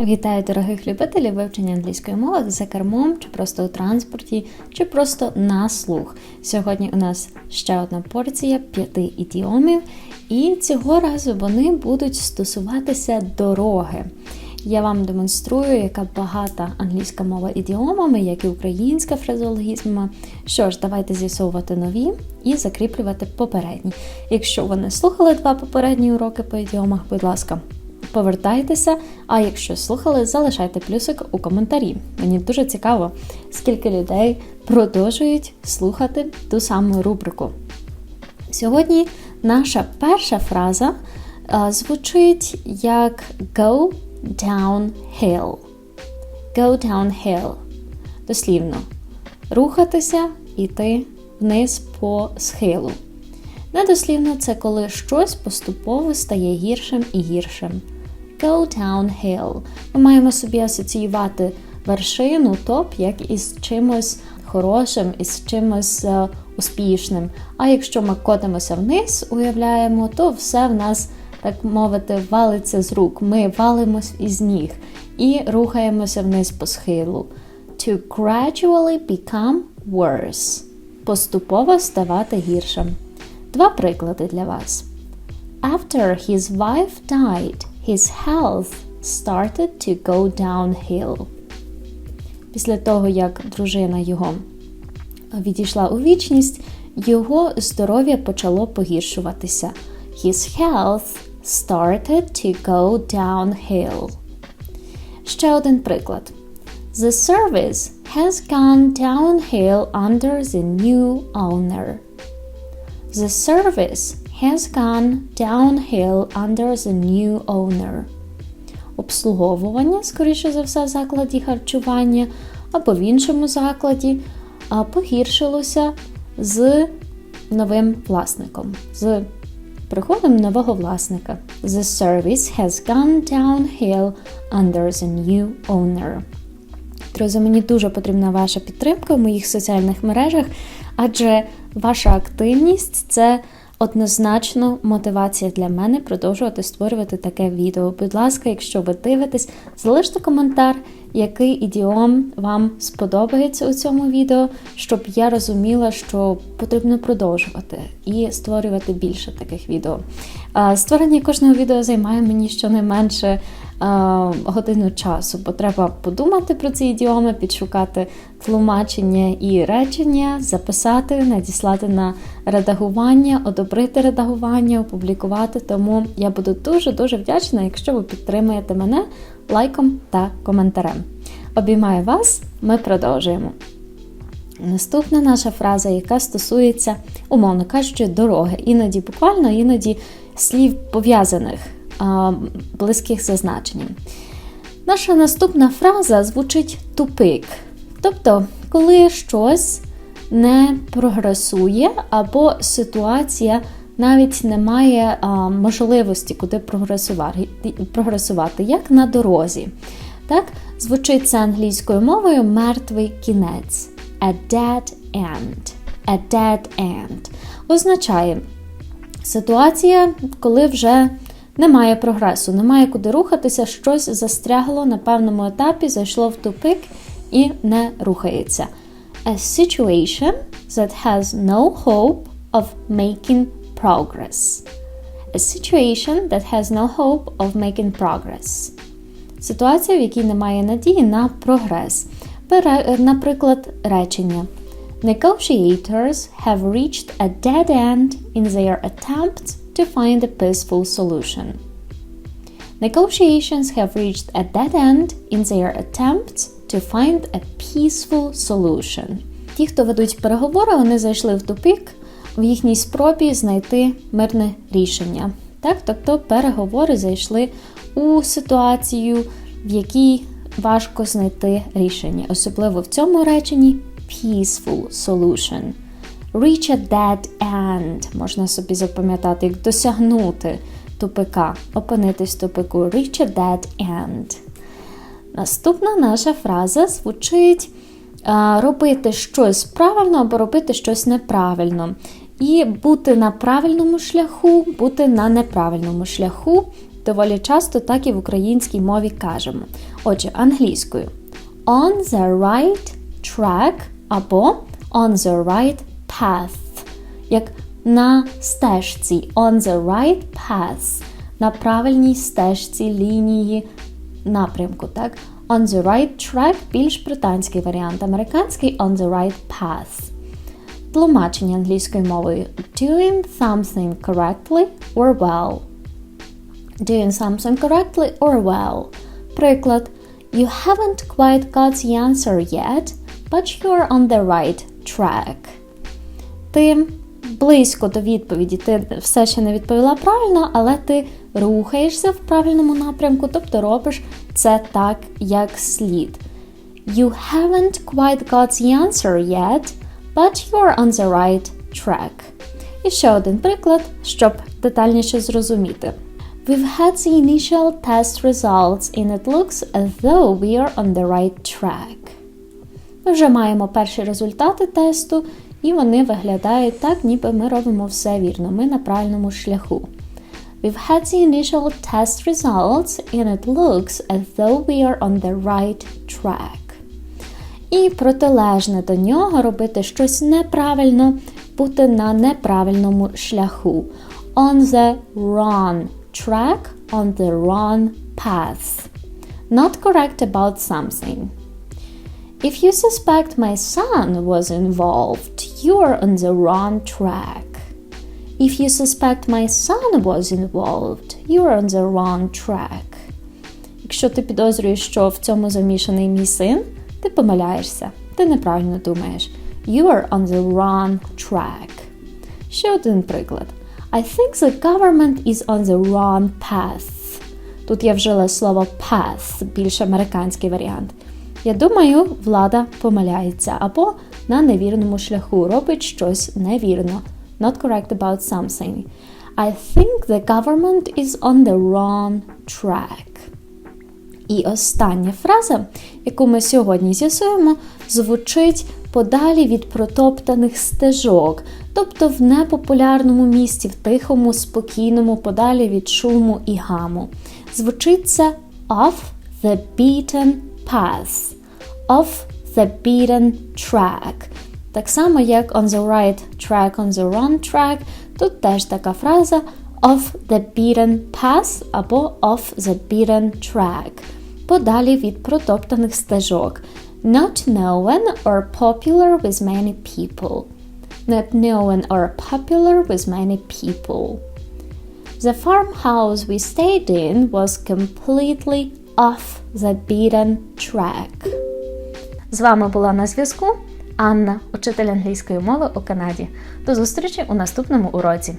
Вітаю дорогих любителів вивчення англійської мови за кермом, чи просто у транспорті, чи просто на слух. Сьогодні у нас ще одна порція п'яти ідіомів, і цього разу вони будуть стосуватися дороги. Я вам демонструю, яка багата англійська мова ідіомами, як і українська фразеологізмами. Що ж, давайте з'ясовувати нові і закріплювати попередні. Якщо ви не слухали два попередні уроки по ідіомах, будь ласка повертайтеся. А якщо слухали, залишайте плюсик у коментарі. Мені дуже цікаво, скільки людей продовжують слухати ту саму рубрику. Сьогодні наша перша фраза звучить як go downhill. Go downhill. Дослівно. Рухатися, йти вниз по схилу. Недослівно це коли щось поступово стає гіршим і гіршим go downhill. Ми маємо собі асоціювати вершину, топ, як із чимось хорошим, із чимось uh, успішним. А якщо ми котимося вниз, уявляємо, то все в нас, так мовити, валиться з рук. Ми валимось із ніг і рухаємося вниз по схилу. To gradually become worse. Поступово ставати гіршим. Два приклади для вас. After his wife died, his health started to go downhill. Після того, як дружина його відійшла у вічність, його здоров'я почало погіршуватися. His health started to go downhill. Ще один приклад. The service has gone downhill under the new owner. The service has gone downhill under the new owner. Обслуговування, скоріше за все, в закладі харчування або в іншому закладі погіршилося з новим власником, з приходом нового власника. The service has gone downhill under the new owner. Друзі, мені дуже потрібна ваша підтримка в моїх соціальних мережах, адже ваша активність це однозначно мотивація для мене продовжувати створювати таке відео. Будь ласка, якщо ви дивитесь, залиште коментар, який ідіом вам сподобається у цьому відео, щоб я розуміла, що потрібно продовжувати і створювати більше таких відео. Створення кожного відео займає мені щонайменше годину часу, бо треба подумати про ці ідіоми, підшукати тлумачення і речення, записати, надіслати на редагування, одобрити редагування, опублікувати. Тому я буду дуже-дуже вдячна, якщо ви підтримаєте мене лайком та коментарем. Обіймаю вас, ми продовжуємо. Наступна наша фраза, яка стосується, умовно кажучи, дороги. Іноді буквально, іноді слів пов'язаних близьких за значенням. Наша наступна фраза звучить тупик. Тобто, коли щось не прогресує, або ситуація навіть не має а, можливості куди прогресувати, прогресувати, як на дорозі. Так, Звучить це англійською мовою мертвий кінець. A dead end. A dead end. Означає ситуація, коли вже немає прогресу, немає куди рухатися, щось застрягло на певному етапі, зайшло в тупик і не рухається. A situation that has no hope of making progress. A situation that has no hope of making progress. Ситуація, в якій немає надії на прогрес. Наприклад, речення. Negotiators have reached a dead end in their attempts to find a peaceful solution. Negotiations have reached a dead end in their attempts to find a peaceful solution. Ті, хто ведуть переговори, вони зайшли в тупик в їхній спробі знайти мирне рішення. Так, тобто переговори зайшли у ситуацію, в якій важко знайти рішення, особливо в цьому реченні peaceful solution. Reach a dead end. Можна собі запам'ятати, як досягнути тупика, опинитись в тупику. Reach a dead end. Наступна наша фраза звучить робити щось правильно або робити щось неправильно. І бути на правильному шляху, бути на неправильному шляху доволі часто так і в українській мові кажемо. Отже, англійською on the right track або on the right path. Як на стежці on the right path. На правильній стежці лінії напрямку, так? On the right track більш британський варіант, американський on the right path. Тлумачення англійською мовою doing something correctly or well. Doing something correctly or well. Приклад You haven't quite got the answer yet, but you're on the right track. Ти близько до відповіді, ти все ще не відповіла правильно, але ти рухаєшся в правильному напрямку, тобто робиш це так, як слід. You haven't quite got the answer yet, but you're on the right track. І ще один приклад, щоб детальніше зрозуміти. We've had the initial test results and it looks as though we are on the right track. Ми вже маємо перші результати тесту, і вони виглядають так, ніби ми робимо все вірно. Ми на правильному шляху. We've had the initial test results and it looks as though we are on the right track. І протилежне до нього робити щось неправильно, бути на неправильному шляху. On the wrong track, on the wrong path. Not correct about something. If you suspect my son was involved, you're on the wrong track. If you suspect my son was involved, you're on the wrong track. Якщо ти підозрюєш, що в цьому замішаний мій син, ти помиляєшся, ти неправильно думаєш. You are on the wrong track. Ще один приклад. I think the government is on the wrong path. Тут я вжила слово path, більш американський варіант. Я думаю, влада помиляється або на невірному шляху робить щось невірно. Not correct about something. I think the government is on the wrong track. І остання фраза, яку ми сьогодні з'ясуємо, звучить подалі від протоптаних стежок, тобто в непопулярному місці, в тихому, спокійному, подалі від шуму і гаму. Звучить це off the beaten path, off the beaten track. Так само, як on the right track, on the wrong track, тут теж така фраза off the beaten path або off the beaten track. Подалі від протоптаних стежок. Not known or popular with many people. Not known or popular with many people. The farmhouse we stayed in was completely off the beaten track. З вами була на зв'язку Анна, учитель англійської мови у Канаді. До зустрічі у наступному уроці.